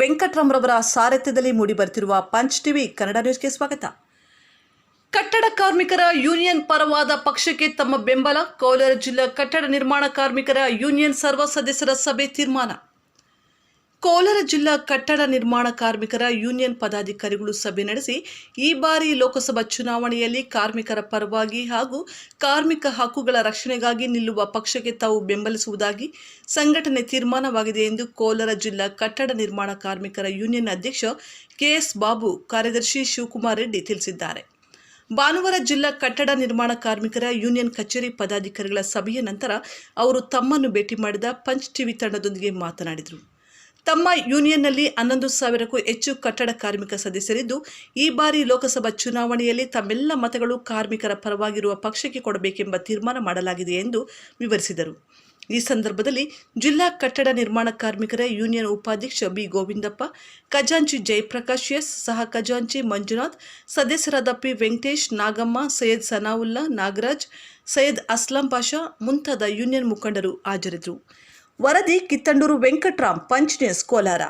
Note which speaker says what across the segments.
Speaker 1: ವೆಂಕಟರಾಮ್ ರವರ ಸಾರಥ್ಯದಲ್ಲಿ ಮೂಡಿಬರುತ್ತಿರುವ ಪಂಚ್ ಟಿವಿ ಕನ್ನಡ ನ್ಯೂಸ್ಗೆ ಸ್ವಾಗತ. ಕಟ್ಟಡ ಕಾರ್ಮಿಕರ ಯೂನಿಯನ್ ಪರವಾದ ಪಕ್ಷಕ್ಕೆ ತಮ್ಮ ಬೆಂಬಲ ಕೋಲಾರ ಜಿಲ್ಲಾ ಕಟ್ಟಡ ನಿರ್ಮಾಣ ಕಾರ್ಮಿಕರ ಯೂನಿಯನ್ ಸರ್ವ ಸದಸ್ಯರ ಸಭೆ ತೀರ್ಮಾನ. ಕೋಲಾರ ಜಿಲ್ಲಾ ಕಟ್ಟಡ ನಿರ್ಮಾಣ ಕಾರ್ಮಿಕರ ಯೂನಿಯನ್ ಪದಾಧಿಕಾರಿಗಳು ಸಭೆ ನಡೆಸಿ ಈ ಬಾರಿ ಲೋಕಸಭಾ ಚುನಾವಣೆಯಲ್ಲಿ ಕಾರ್ಮಿಕರ ಪರವಾಗಿ ಹಾಗೂ ಕಾರ್ಮಿಕ ಹಕ್ಕುಗಳ ರಕ್ಷಣೆಗಾಗಿ ನಿಲ್ಲುವ ಪಕ್ಷಕ್ಕೆ ತಾವು ಬೆಂಬಲಿಸುವುದಾಗಿ ಸಂಘಟನೆ ತೀರ್ಮಾನವಾಗಿದೆ ಎಂದು ಕೋಲಾರ ಜಿಲ್ಲಾ ಕಟ್ಟಡ ನಿರ್ಮಾಣ ಕಾರ್ಮಿಕರ ಯೂನಿಯನ್ ಅಧ್ಯಕ್ಷ ಕೆಎಸ್ ಬಾಬು, ಕಾರ್ಯದರ್ಶಿ ಶಿವಕುಮಾರ್ ರೆಡ್ಡಿ ತಿಳಿಸಿದ್ದಾರೆ. ಭಾನುವಾರ ಜಿಲ್ಲಾ ಕಟ್ಟಡ ನಿರ್ಮಾಣ ಕಾರ್ಮಿಕರ ಯೂನಿಯನ್ ಕಚೇರಿ ಪದಾಧಿಕಾರಿಗಳ ಸಭೆಯ ನಂತರ ಅವರು ತಮ್ಮನ್ನು ಭೇಟಿ ಮಾಡಿದ ಪಂಚ್ ಟಿವಿ ತಂಡದೊಂದಿಗೆ ಮಾತನಾಡಿದರು. ತಮ್ಮ ಯೂನಿಯನ್ನಲ್ಲಿ ಹನ್ನೊಂದು ಸಾವಿರಕ್ಕೂ ಹೆಚ್ಚು ಕಟ್ಟಡ ಕಾರ್ಮಿಕ ಸದಸ್ಯರಿದ್ದು, ಈ ಬಾರಿ ಲೋಕಸಭಾ ಚುನಾವಣೆಯಲ್ಲಿ ತಮ್ಮೆಲ್ಲ ಮತಗಳು ಕಾರ್ಮಿಕರ ಪರವಾಗಿರುವ ಪಕ್ಷಕ್ಕೆ ಕೊಡಬೇಕೆಂಬ ತೀರ್ಮಾನ ಮಾಡಲಾಗಿದೆ ಎಂದು ವಿವರಿಸಿದರು. ಈ ಸಂದರ್ಭದಲ್ಲಿ ಜಿಲ್ಲಾ ಕಟ್ಟಡ ನಿರ್ಮಾಣ ಕಾರ್ಮಿಕರ ಯೂನಿಯನ್ ಉಪಾಧ್ಯಕ್ಷ ಬಿ. ಗೋವಿಂದಪ್ಪ, ಖಜಾಂಚಿ ಜಯಪ್ರಕಾಶ್ ಎಸ್, ಸಹ ಖಜಾಂಚಿ ಮಂಜುನಾಥ್, ಸದಸ್ಯರಾದ ಪಿ. ವೆಂಕಟೇಶ್, ನಾಗಮ್ಮ, ಸೈಯದ್ ಸನಾವುಲ್ಲಾ ನಾಗರಾಜ್, ಸೈಯದ್ ಅಸ್ಲಾಂ ಪಾಷಾ ಮುಂತಾದ ಯೂನಿಯನ್ ಮುಖಂಡರು ಹಾಜರಿದ್ದರು. ವರದಿ ಕಿತ್ತಂಡೂರು ವೆಂಕಟ್ರಾಮ್ ಪಂಚ್ ಕೋಲಾರ.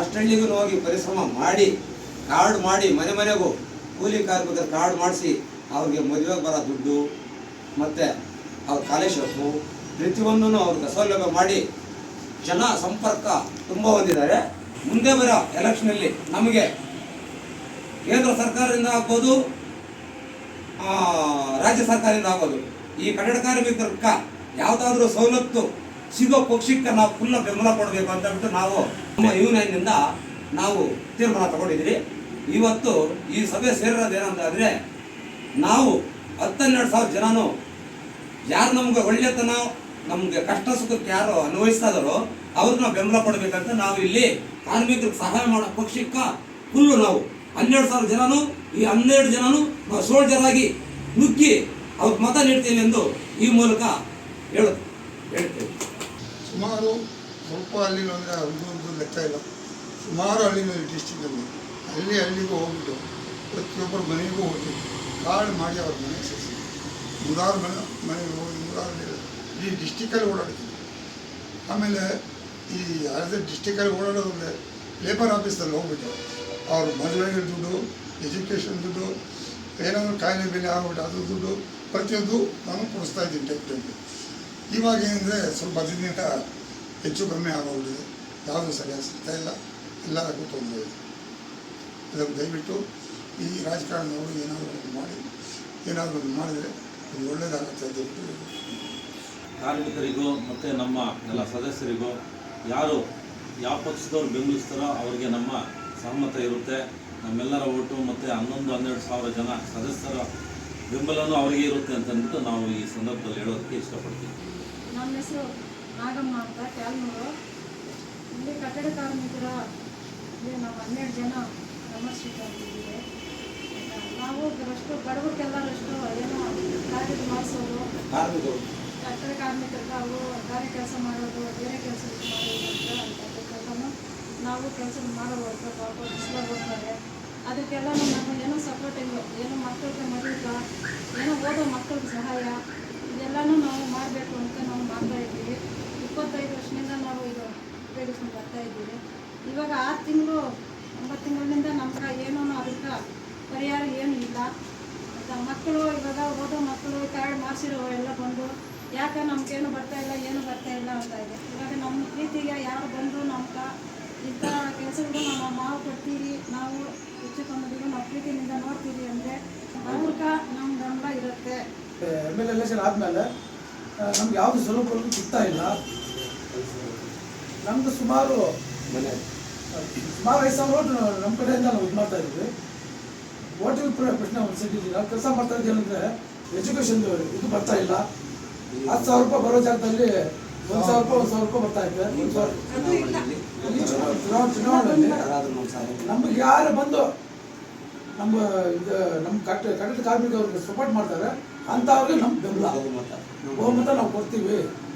Speaker 2: ಅಷ್ಟಳ್ಳಿಗೂ ಹೋಗಿ ಪರಿಶ್ರಮ ಮಾಡಿ, ಕಾರ್ಡ್ ಮಾಡಿ, ಮನೆ ಮನೆಗೂ ಕೂಲಿ ಕಾರ್ಮಿಕರ ಕಾರ್ಡ್ ಮಾಡಿಸಿ ಅವ್ರಿಗೆ ಮದುವೆ ಬರೋ ದುಡ್ಡು, ಮತ್ತು ಅವ್ರ ಕಾಲೇಜು ಪ್ರತಿಯೊಂದನ್ನು ಅವ್ರಿಗೆ ಸೌಲಭ್ಯ ಮಾಡಿ ಜನ ಸಂಪರ್ಕ ತುಂಬ ಹೊಂದಿದ್ದಾರೆ. ಮುಂದೆ ಬರೋ ಎಲೆಕ್ಷನಲ್ಲಿ ನಮಗೆ ಕೇಂದ್ರ ಸರ್ಕಾರದಿಂದ ಆಗ್ಬೋದು ರಾಜ್ಯ ಸರ್ಕಾರದಿಂದ ಆಗ್ಬೋದು. ಈ ಕನ್ನಡ ಕಾರ್ಮಿಕರಕ್ಕ ಯಾವುದಾದ್ರೂ ಸವಲತ್ತು ಸಿಗೋ ಪಕ್ಷಕ್ಕೆ ನಾವು ಫುಲ್ ಬೆಂಬಲ ಕೊಡಬೇಕು ಅಂತ ಹೇಳ್ಬಿಟ್ಟು ನಾವು ನಮ್ಮ ಯೂನಿಯನ್ನಿಂದ ನಾವು ತೀರ್ಮಾನ ತಗೊಂಡಿದ್ದೀರಿ. ಇವತ್ತು ಈ ಸಭೆ ಸೇರಿರೋದು ಏನಂತಂದರೆ ನಾವು ಹತ್ತನ್ನೆರಡು ಸಾವಿರ ಜನನು ಯಾರು ನಮ್ಗೆ ಒಳ್ಳೆತನ, ನಮಗೆ ಕಷ್ಟ ಸುಖಕ್ಕೆ ಯಾರು ಅನ್ವಯಿಸ್ತಾ ಇದಾರೋ ಅವ್ರನ್ನ ಬೆಂಬಲ ಕೊಡಬೇಕಂತ ನಾವು ಇಲ್ಲಿ ಕಾರ್ಮಿಕರಿಗೆ ಸಹಾಯ ಮಾಡೋ ಪಕ್ಷಕ್ಕೆ ಫುಲ್ಲು ನಾವು ಹನ್ನೆರಡು ಸಾವಿರ ಜನನು, ಈ ಹನ್ನೆರಡು ಜನನು ನಾವು ಸೋಲ್ಜರ್ ಆಗಿ ನುಗ್ಗಿ ಅವ್ರಿಗೆ ಮತ ನೀಡ್ತೀನಿ ಎಂದು ಈ ಮೂಲಕ ಹೇಳು ಹೇಳ್ತೇವೆ
Speaker 3: ಸುಮಾರು ಸ್ವಲ್ಪ ಹಳ್ಳಿಗಳು ಅಂದರೆ ಒಂದು ಲೆಕ್ಕ ಇಲ್ಲ. ಸುಮಾರು ಹಳ್ಳಿಗಳು ಡಿಸ್ಟಿಕಲ್ಲಿ ಹಳ್ಳಿ ಹಳ್ಳಿಗೂ ಹೋಗ್ಬಿಟ್ಟು ಪ್ರತಿಯೊಬ್ಬರು ಮನೆಗೂ ಹೋಗಿ ಕಾಳು ಮಾಡಿ ಅವ್ರ ಮನೆಗೆ ಸೇರಿಸಿ. ನೂರಾರು ಮನೆ ಮನೆಗೆ ಹೋಗಿ ನೂರಾರು ಈ ಡಿಸ್ಟಿಕಲ್ಲಿ ಓಡಾಡ್ತೀವಿ ಆಮೇಲೆ ಈ ಯಾವುದೇ ಡಿಸ್ಟಿಕಲ್ಲಿ ಓಡಾಡೋದ್ರೆ ಲೇಬರ್ ಆಫೀಸಲ್ಲಿ ಹೋಗ್ಬಿಟ್ಟು ಅವ್ರ ಮದುವೆಗೆ ದುಡ್ಡು ಎಜುಕೇಷನ್ ದುಡ್ಡು, ಏನಾದರೂ ಕಾಯಿಲೆ, ಬೆಲೆ ಆಗ್ಬಿಟ್ಟು ಅದು ದುಡ್ಡು ಪ್ರತಿಯೊಂದು ನಾನು ಕೊಡಿಸ್ತಾ ಇದ್ದೀನಿ ಟೈಪ್ ಟೈಪ್ ಇವಾಗ ಏನಂದರೆ ಸ್ವಲ್ಪ ದಿನದಿಂದ ಹೆಚ್ಚು ಕಮ್ಮಿ ಆಗೋದು ಯಾವುದು ಸರಿಯಾಗಿ ಸಿಗ್ತಾ ಇಲ್ಲ. ಎಲ್ಲದಕ್ಕೂ ತೊಂದರೆ ಇದೆ. ಅದಕ್ಕೆ ದಯವಿಟ್ಟು ಈ ರಾಜಕಾರಣದವರು ಏನಾದರೂ ಒಂದು ಮಾಡಿ, ಏನಾದರೂ ಒಂದು ಮಾಡಿದರೆ ಅದು ಒಳ್ಳೆಯದಾಗುತ್ತೆ ದಯವಿಟ್ಟು
Speaker 4: ಕಾರ್ಮಿಕರಿಗೂ ಮತ್ತು ನಮ್ಮ ಎಲ್ಲ ಸದಸ್ಯರಿಗೂ ಯಾರು, ಯಾವ ಪಕ್ಷದವ್ರು ಬೆಂಬಲಿಸ್ತಾರೋ ಅವರಿಗೆ ನಮ್ಮ ಸಹಮತ ಇರುತ್ತೆ. ನಮ್ಮೆಲ್ಲರ ಓಟು ಮತ್ತು ಹನ್ನೊಂದು, ಹನ್ನೆರಡು ಸಾವಿರ ಜನ ಸದಸ್ಯರ ಬೆಂಬಲನೂ ಅವರಿಗೆ ಇರುತ್ತೆ ಅಂತಂದ್ಬಿಟ್ಟು ನಾವು ಈ ಸಂದರ್ಭದಲ್ಲಿ ಹೇಳೋದಕ್ಕೆ ಇಷ್ಟಪಡ್ತೀವಿ
Speaker 5: ನನ್ನ ಹೆಸರು ನಾಗಮ್ಮ ಅಂತ ಕ್ಯಾಲ್ನೂರು. ಇಲ್ಲಿ ಕಟ್ಟಡ ಕಾರ್ಮಿಕರ ಇಲ್ಲಿ ನಾವು ಹನ್ನೆರಡು ಜನ ಮೆಂಬರ್ಶಿಪ್ ಆಗಿದ್ದೀವಿ ನಾವು ಅಷ್ಟು ಬಡವರಿಗೆಲ್ಲರಷ್ಟು ಏನೋ ಕಾರ್ಯ ಮಾಡಿಸೋದು. ಕಟ್ಟಡ ಕಾರ್ಮಿಕರಿಗೆ ಅವು ಕಾರ್ಯ ಕೆಲಸ ಮಾಡೋದು ಬೇರೆ ಕೆಲಸ ಮಾಡೋದು ಅಂತ ಅದಕ್ಕೆಲ್ಲನೂ ನಾವು ಕೆಲಸ ಮಾಡೋದು ಪಾಪ ಬಿಸಿಲಾಗಿ ಹೋಗ್ತಾರೆ ಅದಕ್ಕೆಲ್ಲ ನಮ್ಮ ಏನೋ ಸಪೋರ್ಟಿಂಗು ಏನೋ ಮಕ್ಕಳಿಗೆ ಮದುವೆ ಏನೋ ಓದೋ ಮಕ್ಕಳಿಗೆ ಸಹಾಯ ಇದೆಲ್ಲನೂ ನಾವು ಮಾಡಬೇಕು ಅಂತ ನಾವು ಮಾಡ್ತಾ ಇದ್ದೀವಿ ಇಪ್ಪತ್ತೈದು ವರ್ಷದಿಂದ ನಾವು ಇದು ಉಪಯೋಗಿಸ್ಕೊಂಡು ಬರ್ತಾ ಇದ್ದೀವಿ ಇವಾಗ ಆರು ತಿಂಗಳು ಒಂಬತ್ತು ತಿಂಗಳಿಂದ ನಮ್ಗೆ ಏನೂ ಅದಕ್ಕೆ ಪರಿಹಾರ ಏನೂ ಇಲ್ಲ. ಮತ್ತು ಮಕ್ಕಳು ಇವಾಗ ಓದೋ ಮಕ್ಕಳು ಕಾರ್ಡ್ ಮಾಡಿಸಿರೋ ಎಲ್ಲ ಬಂದು ಯಾಕೆ ನಮ್ಗೇನು ಬರ್ತಾ ಇಲ್ಲ ಏನು ಬರ್ತಾ ಇಲ್ಲ ಅಂತ ಇದೆ. ಇವಾಗ ನಮ್ಮ ಪ್ರೀತಿಗೆ ಯಾರು ಬಂದು ನಮ್ಗೆ ಇಂಥ ಕೆಲಸಗಳು ನಮ್ಮ ಮಾವು ಕೊಡ್ತೀರಿ ನಾವು ಹೆಚ್ಚು ಕಮ್ಮದಿಗೂ ನಾವು ಪ್ರೀತಿನಿಂದ ನೋಡ್ತೀರಿ ಅಂದರೆ ಅವ್ರಿಗೆ ನಮ್ಮ ಬೆಂಬಲ ಇರುತ್ತೆ.
Speaker 6: ಎಂ ಎಲ್ ಎಲೆಕ್ಷನ್ ಆದಮೇಲೆ ನಮ್ಗೆ ಯಾವುದು ಸ್ವರೂಪಗಳು ಸಿಗ್ತಾ ಇಲ್ಲ. ನಮ್ದು ಸುಮಾರು
Speaker 2: ಮನೆ.
Speaker 6: ಸುಮಾರು ಐದು ಸಾವಿರ ಓಟು ನಮ್ಮ ಕಡೆಯಿಂದ ನಾವು ಇದು ಮಾಡ್ತಾ ಇದ್ದೀವಿ ಓಟಿಂಗ್ ಪ್ರಶ್ನೆ ಒಂದು ಸಿಟ್ಟಿದ್ದೀವಿ ನಾವು ಕೆಲಸ ಮಾಡ್ತಾ ಇದ್ದೀವಿ ಅಂದರೆ ಎಜುಕೇಷನ್ ಇದು ಬರ್ತಾ ಇಲ್ಲ. ಹತ್ತು ಸಾವಿರ ರೂಪಾಯಿ ಬರೋ ಜಾಗದಲ್ಲಿ ಒಂದು ಸಾವಿರ ರೂಪಾಯಿ ಒಂದು ಸಾವಿರ ರೂಪಾಯಿ ಬರ್ತಾ ಇದೆ.
Speaker 2: ಚುನಾವಣೆಯಲ್ಲಿ
Speaker 6: ನಮ್ಗೆ ಯಾರು ಬಂದು ನಮ್ಮ ಇದು ನಮ್ಮ ಕಟ್ಟ ಕಟ್ಟಡ ಕಾರ್ಮಿಕರಿಗೆ ಸಪೋರ್ಟ್ ಮಾಡ್ತಾರೆ ಅಂಥವ್ರಿಗೆ ನಮ್ಮ ಬೆಂಬಲ. ಬಹುಮತ ನಾವು ಕೊಡ್ತೀವಿ.